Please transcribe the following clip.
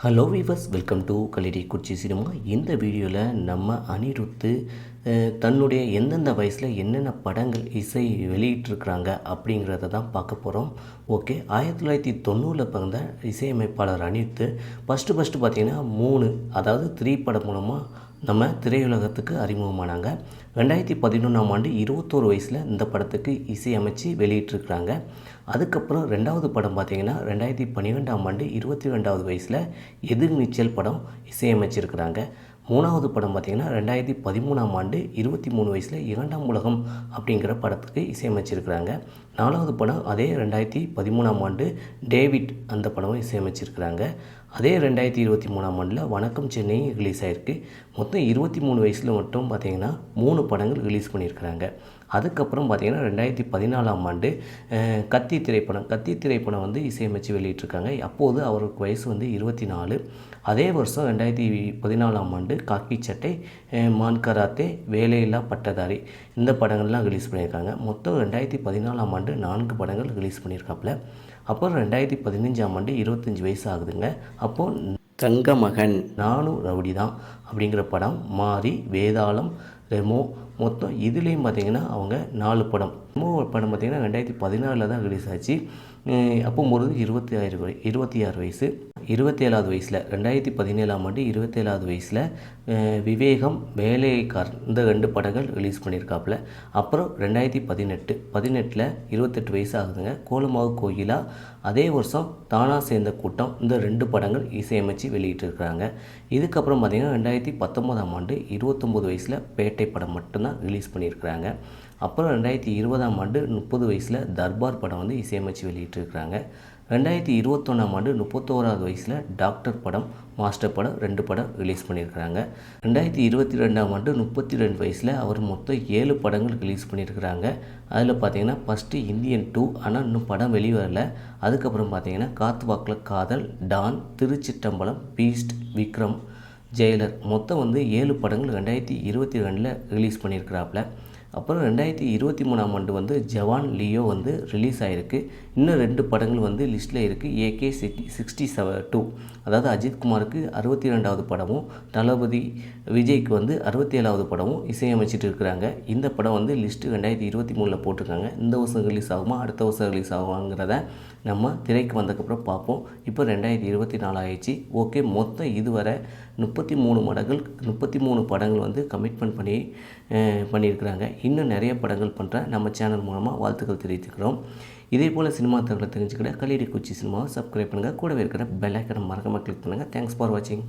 Hello viewers welcome to கலிடி குச்சி cinema இந்த வீடியோவில் நம்ம அனிருத்து தன்னுடைய எந்தெந்த வயசில் என்னென்ன படங்கள் இசை வெளியிட்டிருக்கிறாங்க அப்படிங்கிறத தான் பார்க்க போகிறோம் ஓகே ஆயிரத்தி தொள்ளாயிரத்தி தொண்ணூறில் பிறந்த இசையமைப்பாளர் அனிருத்து ஃபஸ்ட்டு ஃபஸ்ட்டு பார்த்தீங்கன்னா மூணு அதாவது த்ரீ படம் மூலமாக நம்ம திரையுலகத்துக்கு அறிமுகமானாங்க. ரெண்டாயிரத்தி பதினொன்றாம் ஆண்டு இருபத்தோரு வயசில் இந்த படத்துக்கு இசையமைச்சு வெளியிட்டிருக்கிறாங்க. அதுக்கப்புறம் ரெண்டாவது படம் பார்த்திங்கன்னா ரெண்டாயிரத்தி பன்னிரெண்டாம் ஆண்டு இருபத்தி ரெண்டாவது வயசில் எதிர்நீச்சல் படம் இசையமைச்சிருக்கிறாங்க. மூணாவது படம் பார்த்திங்கன்னா ரெண்டாயிரத்தி பதிமூணாம் ஆண்டு இருபத்தி மூணு வயசில் இரண்டாம் உலகம் அப்படிங்கிற படத்துக்கு இசையமைச்சிருக்கிறாங்க. நாலாவது படம் அதே ரெண்டாயிரத்தி பதிமூணாம் ஆண்டு டேவிட் அந்த படமும் இசையமைச்சிருக்கிறாங்க. அதே ரெண்டாயிரத்தி இருபத்தி மூணாம் ஆண்டில் வணக்கம் சென்னை ரிலீஸ் ஆயிருக்கு. மொத்தம் இருபத்தி மூணு வயசில் மட்டும் பார்த்திங்கன்னா மூணு படங்கள் ரிலீஸ் பண்ணியிருக்கிறாங்க. அதுக்கப்புறம் பார்த்திங்கன்னா ரெண்டாயிரத்தி பதினாலாம் ஆண்டு கத்தி திரைப்படம் கத்தி திரைப்படம் வந்து இசையமைச்சு வெளியிட்டிருக்காங்க. அப்போது அவருக்கு வயசு வந்து இருபத்தி நாலு. அதே வருஷம் ரெண்டாயிரத்தி பதினாலாம் ஆண்டு காக்கி சட்டை மான் கராத்தே வேலையில்லா பட்டதாரி இந்த படங்கள்லாம் ரிலீஸ் பண்ணியிருக்காங்க. மொத்தம் ரெண்டாயிரத்தி பதினாலாம் ஆண்டு நான்கு படங்கள் ரிலீஸ் பண்ணியிருக்காப்புல. அப்புறம் ரெண்டாயிரத்தி பதினஞ்சாம் ஆண்டு இருபத்தஞ்சி வயசு ஆகுதுங்க அப்போது தங்க மகன் நானும் ரவுடி தான் அப்படிங்கிற படம் மாறி வேதாளம் ரெமோ மொத்தம் இதுலேயும் பார்த்தீங்கன்னா அவங்க நாலு படம். ரெமோ படம் பார்த்தீங்கன்னா ரெண்டாயிரத்தி பதினாலில் தான் ரிலீஸ் ஆச்சு. அப்போ ஒரு இருபத்தி ஆறு இருபத்தி ஆறு வயசு. இருபத்தேழாவது வயசில் ரெண்டாயிரத்தி பதினேழாம் ஆண்டு இருபத்தேழாவது வயசில் விவேகம் வேலைக்கார் இந்த ரெண்டு படங்கள் ரிலீஸ் பண்ணியிருக்காப்புல அப்புறம் ரெண்டாயிரத்தி பதினெட்டு பதினெட்டில் இருபத்தெட்டு வயசு ஆகுதுங்க. கோலமாவு கோயிலா அதே வருஷம் தானா சேர்ந்த கூட்டம் இந்த ரெண்டு படங்கள் இசையமைச்சு வெளியிட்டிருக்கிறாங்க. இதுக்கப்புறம் பார்த்திங்கன்னா ரெண்டாயிரத்தி பத்தொம்போதாம் ஆண்டு இருபத்தொம்போது வயசில் பேட்டை படம் மட்டும்தான் ரிலீஸ் பண்ணியிருக்கிறாங்க அப்புறம் ரெண்டாயிரத்தி இருபதாம் ஆண்டு முப்பது வயசில் தர்பார் படம் வந்து இசையமைச்சு வெளியிட்டிருக்கிறாங்க. ரெண்டாயிரத்தி இருபத்தொன்னாம் ஆண்டு முப்பத்தோராவது வயசில் டாக்டர் படம் மாஸ்டர் படம் ரெண்டு படம் ரிலீஸ் பண்ணியிருக்கிறாங்க. ரெண்டாயிரத்தி இருபத்தி ரெண்டாம் ஆண்டு முப்பத்தி ரெண்டு வயசில் அவர் மொத்தம் ஏழு படங்கள் ரிலீஸ் பண்ணியிருக்கிறாங்க. அதில் பார்த்தீங்கன்னா ஃபஸ்ட்டு இந்தியன் டூ ஆனால் இன்னும் படம் வெளிவரல. அதுக்கப்புறம் பார்த்தீங்கன்னா Kaathu Vaakula Kaadhal Don Thiruchitrambalam Beast Vikram Jailer மொத்தம் வந்து ஏழு படங்கள் ரெண்டாயிரத்தி இருபத்தி ரெண்டில் ரிலீஸ் பண்ணியிருக்கிறாப்புல அப்புறம் ரெண்டாயிரத்தி இருபத்தி மூணாம் ஆண்டு வந்து ஜவான் லியோ வந்து ரிலீஸ் ஆகிருக்கு இன்னும் ரெண்டு படங்கள் வந்து லிஸ்ட்டில் இருக்குது AK sixty sixty seven two அதாவது அஜித் குமாருக்கு அறுபத்தி ரெண்டாவது படமும் தளபதி விஜய்க்கு வந்து அறுபத்தி ஏழாவது படமும் இசையமைச்சிட்டு இருக்கிறாங்க. இந்த படம் வந்து லிஸ்ட்டு ரெண்டாயிரத்தி இருபத்தி மூணில் போட்டிருக்காங்க. இந்த வருஷம் ரிலீஸ் ஆகுமா அடுத்த வருஷம் ரிலீஸ் ஆகுமாங்கிறத நம்ம திரைக்கு வந்ததுக்கப்புறம் பார்ப்போம். இப்போ ரெண்டாயிரத்தி இருபத்தி நாலு ஆயிடுச்சு. ஓகே மொத்தம் இதுவரை முப்பத்தி மூணு படங்கள் முப்பத்தி மூணு படங்கள் வந்து கமிட்மெண்ட் பண்ணி பண்ணியிருக்கிறாங்க. இன்னும் நிறைய படங்கள் பண்ணுற நம்ம சேனல் மூலமாக வாழ்த்துக்கள் தெரிவித்துக்கிறோம். இதே போல் சினிமா தகவலை தெரிஞ்சுக்கிட கல்லூரி குச்சி சினிமாவை சப்ஸ்கிரைப் பண்ணுங்கள் கூடவே இருக்கிற பெல் ஐக்கனை மறக்காமல் கிளிக் பண்ணுங்கள் தேங்க்ஸ் ஃபார் வாட்சிங்